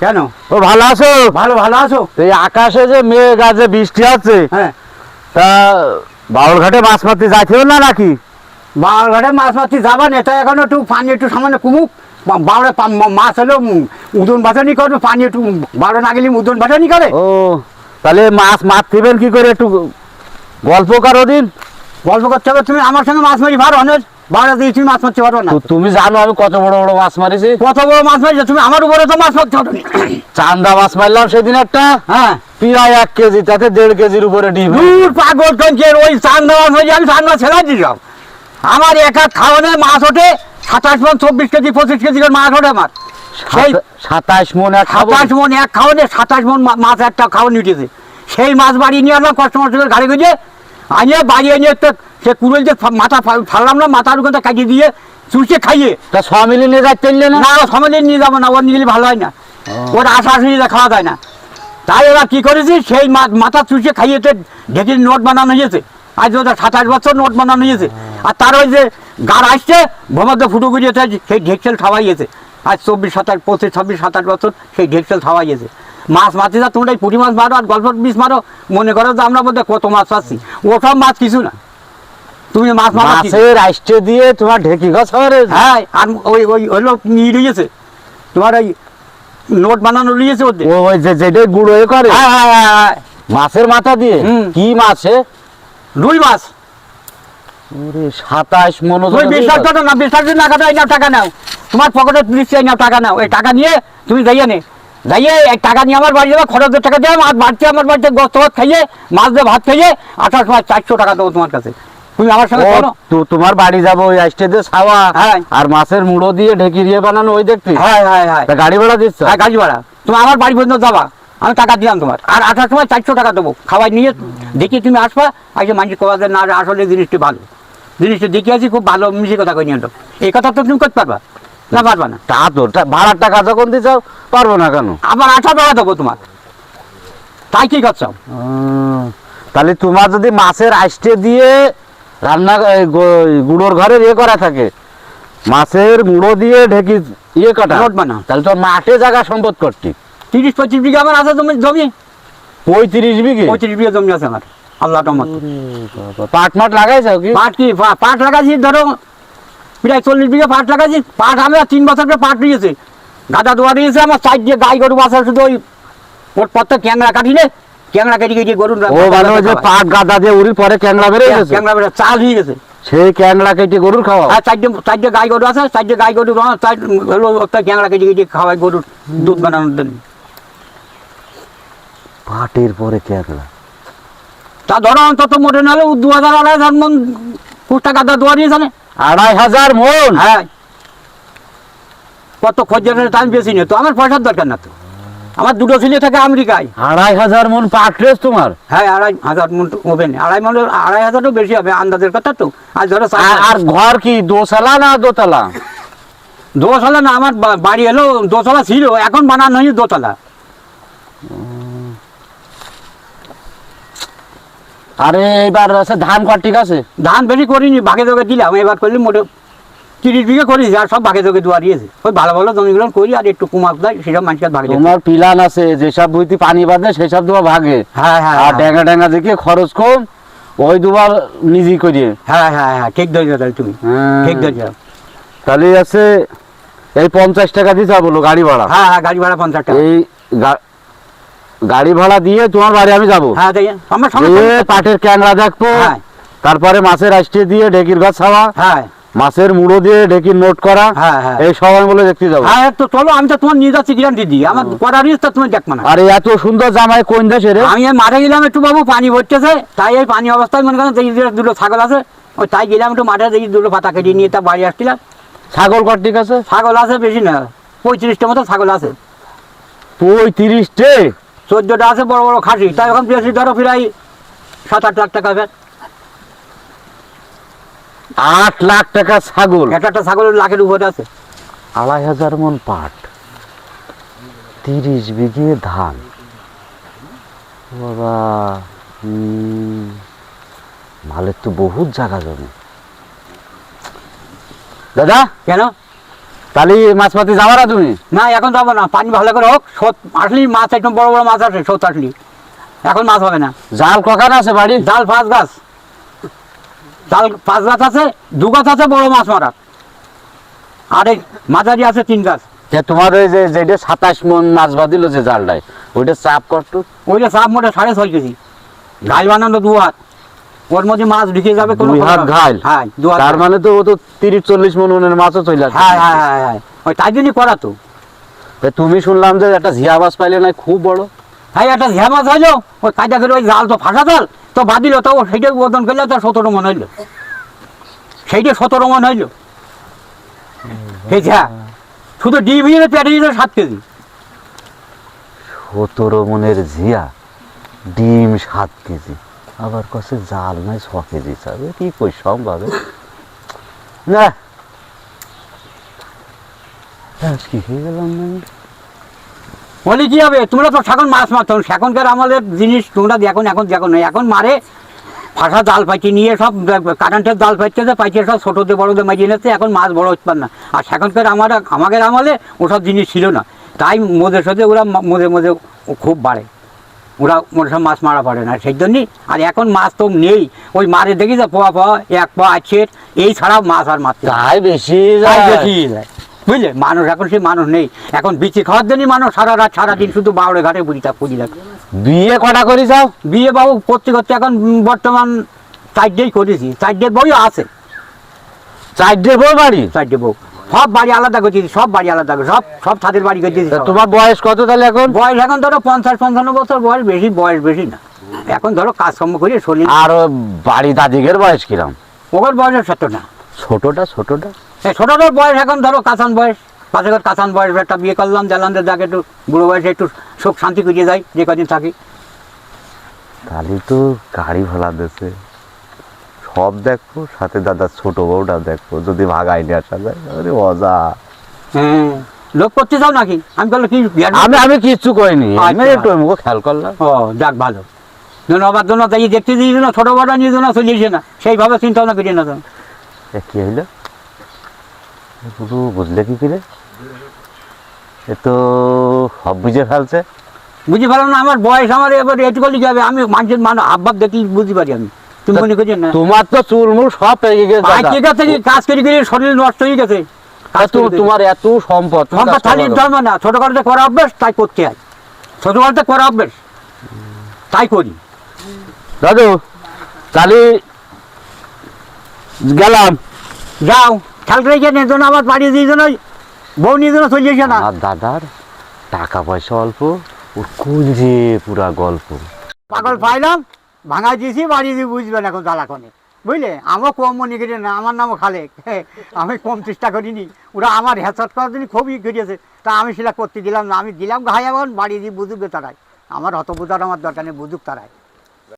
কেন? ও ভালো আছো? ভালো ভালো আছো? এই আকাশে যে মেঘ আছে বৃষ্টি আছে হ্যাঁ। তা বাউল ঘাটে মাছ মারতে যাইতেও না নাকি? বারঘাটে মাছ মারতে যাবা না এটা এখন একটু পানি একটু সামান্য কুমুক। বা- বারো পা- মা- মাছ উম, উদন বাটানি করবে পানি একটু বারো না গেলে উদন বাটানি করে। ও তাহলে মাছ মারতেবেন কি করে একটু গল্প কারও দিন। গল্প করতে হবে তুমি আমার সঙ্গে মাছ মারি পারো অনেক বারো দিয়ে তুমি মাছ মারতে পারো না। তুমি জানো আমি কত বড় বড় মাছ মারিছি? কত বড় মাছ মারিছো? তুমি আমার উপরে তো মাছ মারতে পারো। চান্দা মাছ মারলাম সেদিন একটা। হ্যাঁ। প্রায় এক কেজি তাতে দেড় কেজির উপরে ডিম দূর পাগল কঞ্চের ওই চান্দা মাছ হয়ে আমি চান্দা ছেড়ে দিলাম। আমার এক হাত খাওয়ানে মাছ ওঠে সাতাশ মন চব্বিশ কেজি পঁচিশ কেজি করে মাছ ওঠে আমার। সেই সাতাশ মন এক সাতাশ মন এক খাওয়ানে সাতাশ মন মাছ একটা খাওয়ানি উঠেছে। সেই মাছ বাড়ি নিয়ে আসলাম কস্টমার সঙ্গে গাড়ি গিয়ে আনিয়ে বাড়ি এনে তো সে কুড়েল যে মাথা ফা- ফাললাম না মাথার ওখানে কাটিয়ে দিয়ে চুষে খাইয়ে। তা ছ মিলি নিয়ে যাচ্ছে না? না ও সমাজে নিয়ে যাব না ওর নিয়ে গেলে ভালো হয় না। ওর আশা আসলে খাওয়া যায় না। তাই ওরা কি করেছি সেই মাথা চুষে খাইয়েতে ঢেকির নোট বানানো হয়েছে আজ ওদের সাতাশ বছর নোট বানানো হয়েছে আর তার ওই যে গাড় আসছে ভূমধ্য ফুটো গুজিয়েছে সেই ঢেকসেল খাওয়াইয়েছে আজ চব্বিশ সাতাশ পঁচিশ ছাব্বিশ সাতাশ বছর সেই ঢেকসেল খাওয়াইয়েছে মাছ মারতে যা তোমরা এই পুঁটি মাছ মারো আর গল্প বিষ মারো মনে করো যে আমরা বোধহয় কত মাছ পাচ্ছি ওসব মাছ কিছু না। তুমি মাছ? মাছের আইসটে দিয়ে তোমার ঢেকি গাছ হবে হ্যাঁ আর ওই ওই হলো ই রয়েছে তোমার ওই নোট বানানো রয়েছে ওদের ও ওই যে যেটাই গুঁড়ো এ করে। হ্যাঁ হ্যাঁ হ্যাঁ হ্যাঁ। মাছের মাথা দিয়ে। কি মাছে রুই মাছ। ওরে সাতাশ মন তুমি বিশ্বাস করো না বিশ্বাস যদি না কাটো এই নাও টাকা নাও। তোমার পকেটে দিচ্ছি এই নাও টাকা নাও। এই টাকা নিয়ে তুমি যাইয়ে নে। যাইয়ে এই টাকা নিয়ে আমার বাড়ি যাবে খরচের টাকা দিয়ে মাছ বাড়ছে আমার বাড়িতে গস্ত ভাত খাইয়ে মাছ দিয়ে ভাত খাইয়ে আঠাশ মাস চারশো টাকা দেবো তোমার কাছে। তুমি আমার সঙ্গে চলো। তোমার বাড়ি যাব ওই আইসটে দিয়ে ছাওয়া। হ্যাঁ। আর মাছের মুড়ো দিয়ে ঢেকি দিয়ে বানানো ওই দেখতে। হ্যাঁ হ্যাঁ হ্যাঁ। গাড়ি ভাড়া দিচ্ছ? হ্যাঁ গাড়ি ভাড়া। তুমি আমার বাড়ি পর্যন্ত যাবা। আমি টাকা দিলাম তোমার। আর আসার সময় চারশো টাকা দেবো। খাওয়াই নিয়ে দেখি তুমি আসবা। আজকে মানুষ কবা যে না আসলে জিনিসটি ভালো। জিনিসটা দেখে আছি খুব ভালো মিশে কথা কই নিয়ে এই কথা তো তুমি করতে পারবা। না পারবা না। তা তো ভাড়ার টাকা যখন দিচ্ছ পারব না কেন? আবার আঠা টাকা দেবো তোমার। তাই কি করছ? তাহলে তোমার যদি মাছের আইসটে দিয়ে রান্না গুঁড়োর ঘরে ইয়ে করা থাকে। মাছের মুড়ো দিয়ে ঢেকি ইয়ে কাটা। রোড বানাও। তাহলে তো মাঠে জায়গা সম্পদ করতি। তিরিশ পঁচিশ বিঘা আমার আছে জমি জমি? পঁয়ত্রিশ বিঘে? পঁচিশ বিঘা জমি আছে আমার। আল্লাহ টমত পাট মাঠ লাগাইছ কি? পাট কি? পাট লাগাচ্ছি ধরো প্রায় চল্লিশ বিঘা পাট লাগাচ্ছি পাট আমি তিন বছর ধরে পাট দিয়েছে গাদা দোয়া দিয়েছে আমার সাইড দিয়ে গাই গরু বাসা শুধু ওই ওর পথে ক্যাংরা কাটিলে। কেটে কেটে গরু ও মানে ওই যে পাট গাদা দিয়ে উড়ি পরে ক্যাংড়া বেড়ে গেছে? ক্যাংরা বেড়ে চাল হয়ে গেছে। সেই ক্যাংড়া কেটে গরুর খাওয়া? আর চারটে চারটে গাই গরু আছে চারটে গাই গরু একটা কেটে কেটে খাওয়াই গরুর দুধ বানানোর জন্য। পাটের পরে ক্যাংড়া তা ধরো অন্তত মোটে নাহলে দু হাজার আড়াই হাজার মন কুষ্টা গাদা দোয়া দিয়েছে না? আড়াই হাজার মন? হ্যাঁ। কত খরচের টাইম বেশি নেই তো আমার পয়সার দরকার না তো। আমার দুটো ছেলে থাকে আমেরিকায়। আড়াই হাজার মন পাট রেস তোমার? হ্যাঁ আড়াই হাজার মন হবে না। আড়াই মন আড়াই হাজারও বেশি হবে আন্দাজের কথা তো। আর ধরো আর- ঘর কি দোতলা না দোতলা? দোতলা না আমার বাড়ি এলো দোতলা ছিল এখন বানানো হয়েছে দোতলা। আরে এবার আছে ধান কর ঠিক আছে? ধান বেশি করিনি ভাগে যোগে দিলাম এবার করলে মোটে তিরিশ বিঘে করেছি আর সব ভাগে যোগে দোয়া দিয়েছে। ওই ভালো ভালো জমিগুলো করি আর একটু কুমার দেয় সেসব মানুষকে ভাগে তোমার পিলান আছে যেসব বুঝতে পানি বাঁধে সেসব তোমার ভাগে হ্যাঁ হ্যাঁ আর হ্যাঁ। ডেঙ্গা ডেঙ্গা দেখে খরচ কম ওই দুবার নিজেই করিয়ে। হ্যাঁ হ্যাঁ হ্যাঁ ঠিক ধরেছো তাহলে তুমি। হ্যাঁ। ঠিক ধরেছো তাহলে আছে এই পঞ্চাশ টাকা দিতে বলো গাড়ি ভাড়া। হ্যাঁ হ্যাঁ গাড়ি ভাড়া পঞ্চাশ টাকা। এই গাড়ি ভাড়া দিয়ে তোমার বাড়ি আমি যাব। হ্যাঁ আমার সঙ্গে পাটের ক্যাংরা দেখব। হ্যাঁ। তারপরে মাছের আইসটে দিয়ে ঢেকির গাছ ছাওয়া হ্যাঁ। মাছের মুড়ো দিয়ে ঢেকির নোট করা হ্যাঁ, হ্যাঁ। এই সবাই বলে দেখতে যাব। হ্যাঁ তো চলো আমি তো তোমার নিয়ে যাচ্ছি গ্যারান্টি দিই আমার করার ইচ্ছা তুমি দেখব না। আর এত সুন্দর জামাই কোন দেশে রে? আমি মাঠে গেলাম একটু বাবু পানি ভরতেছে। তাই এই পানি অবস্থায় মনে করেন দেখি দুটো ছাগল আছে ওই তাই গেলাম একটু মাঠে দেখি দুটো পাতা কেটে নিয়ে তা বাড়ি আসছিলাম। ছাগল কর ঠিক আছে? ছাগল আছে বেশি না পঁয়ত্রিশটা মতো ছাগল আছে। পঁয়ত্রিশটে? চোদ্দটা আছে বড় বড় খাসি। তাই এখন বেশি ধরো প্রায় সাত আট লাখ টাকা হবে আট লাখ টাকা ছাগল। একটা একটা ছাগলের লাখের উপরে আছে। আড়াই হাজার মন পাট। তিরিশ বিঘে ধান। বাবা মালের তো বহুত জায়গা জমি। দাদা? কেন? তাহলে মাছ মাতি যাবা না তুমি? না এখন যাব না। পানি ভালো করে হোক সোত আসলি মাছ একদম বড় বড় মাছ আছে সত আসলি এখন মাছ হবে না। জাল কখন আছে বাড়ি? জাল পাঁচ গাছ। জাল পাঁচ গাছ আছে দু গাছ আছে বড় মাছ মারার আর এই মাঝারি আছে তিন গাছ। তোমার ওই যে যেটা সাতাশ মন মাছ বাঁধিল যে জালটায় ওইটা চাপ করতো ওইটা সাপ মোটে সাড়ে ছয় কেজি। ঘাইল বানানো দু হাত। ওর মধ্যে মাছ ঢুকে যাবে কোনো হাত ঘাইল। হ্যাঁ তার মানে তো ও তো তিরিশ চল্লিশ মন মনের মাছও চলে আসে হ্যাঁ হ্যাঁ হ্যাঁ হ্যাঁ। ওই তাই জন্যই করা তো। তুমি শুনলাম যে একটা ঝিয়া মাছ পাইলে না খুব বড়। হ্যাঁ একটা ঝিয়া মাছ হইল ওই কায়দা করে ওই জাল তো ফাঁকা জাল। তো বাঁধিল তো ও সেইটা ওজন করলে তো সতেরো মন হইল। সেইটা সতেরো মন হইল। ঝিয়া শুধু হিসেবে পেটে হিসেবে সাত কেজি। সতেরো মনের জিয়া, ডিম সাত কেজি। আবার কষে জাল নাই ছ কেজি চাবে কি কই সম্ভব? না। কি হয়ে গেলাম না? বলি কি হবে? তোমরা তো এখন মাছ মারতো এখনকার আমাদের জিনিস তোমরা এখন এখন দেখো না। এখন মারে ফাঁসা জাল পাইতে নিয়ে সব কারেন্টের জাল পাইতেছে পাইতে সব ছোটোতে বড়োদের মারিয়ে নিচ্ছে এখন মাছ বড় হচ্ছে না। আর সেখনকার আমার আমাদের আমলে ওসব জিনিস ছিল না। তাই মোদের সাথে ওরা মোদের মধ্যে মধ্যে খুব বাড়ে। ওরা ওরা সব মাছ মারা পারে না। সেই জন্যই আর এখন মাছ তো নেই। ওই মারে দেখি যা পোয়া পোয়া এক পোয়া আছে এই ছাড়া মাছ আর মারতে বেশি যায়। বেশি যায়। বুঝলে? মানুষ এখন সেই মানুষ নেই। এখন বিচি খাওয়ার জন্যই মানুষ সারা রাত সারাদিন শুধু বাউড়ে ঘাটে বুড়ি থাক পুজি থাকে। বিয়ে কটা করি যাও বিয়ে বাবু করতে করতে এখন বর্তমান চারটেই করেছি। চারটে বইও আছে। চারটে বউ বাড়ি? চারটে বউ। সব বাড়ি আলাদা করতেছি সব বাড়ি আলাদা করে সব সব ছাদের বাড়ি করতেছি তা তোমার বয়স কত তাহলে এখন? বয়স এখন ধরো পঞ্চাশ পঞ্চান্ন বছর বয়স বেশি বয়স বেশি না। এখন ধরো কাজকর্ম করে শরীর আর বাড়ি দাদিকের বয়স কিরাম? ওর বয়সের ছোট না। ছোটটা ছোটটা? ছোটটার বয়স এখন ধরো কাঁচান বয়স। পাশে ঘর কাঁচান বয়স একটা বিয়ে করলাম যাকে একটু বুড়ো বয়সে একটু সুখ শান্তি করিয়ে যায় যে কদিন থাকি। তাহলে তো গাড়ি ভাড়া দিছে। সব দেখো সাথে দাদা ছোট বউটা দেখো যদি ভাগাই নিয়ে আসা যায়। আরে হ্যাঁ লোক করতে চাও নাকি? আমি বলল কি আমি আমি কিচ্ছু করিনি। আমি আচ্ছা। একটু মুখে খেয়াল করলাম। ও যাক ভালো। জন্য আবার জন্য তাই দেখতে দিয়েছে না ছোটো বড় নিয়ে না চলিয়েছে না সেইভাবে চিন্তা ভাবনা করিয়ে না কি হইল? পুরো বুঝলে কি করে? এ তো সব বুঝে ফেলছে। পারলাম না আমার বয়স আমার এবার এটুকু হবে আমি মানুষের মানুষ আব্বাব দেখি বুঝতে পারি আমি। তুমি মনে করছেন না? তোমার তো চুল মুল সব গেছে কাজ করে করে শরীর নষ্ট হয়ে গেছে। তোমার এত সম্পদ সম্পদ করো। ধর্ম না করা অভ্যেস তাই করতে হয়। করা অভ্যেস তাই করি। দাদু তাহলে গেলাম। যাও। খেয়াল গিয়ে জন্য আবার বাড়ি দিয়ে জন্য বউ নিয়ে জন্য চলে না। আমার দাদার টাকা পয়সা অল্প ওর কুঞ্জে পুরা গল্প। পাগল পাইলাম ভাঙা দিয়েছি বাড়ি দিয়ে বুঝবেন এখন জ্বালাকনে বুঝলে? আমার কম মনে করি না আমার নামও খালেক। আমি কম চেষ্টা করিনি। ওরা আমার হেসাত করার জন্য খুবই করিয়েছে। তা আমি সেটা করতে দিলাম না আমি দিলাম ঘাই এখন বাড়ি দিয়ে বুঝুক তারাই আমার হত বুঝার আমার দরকার নেই বুঝুক তারাই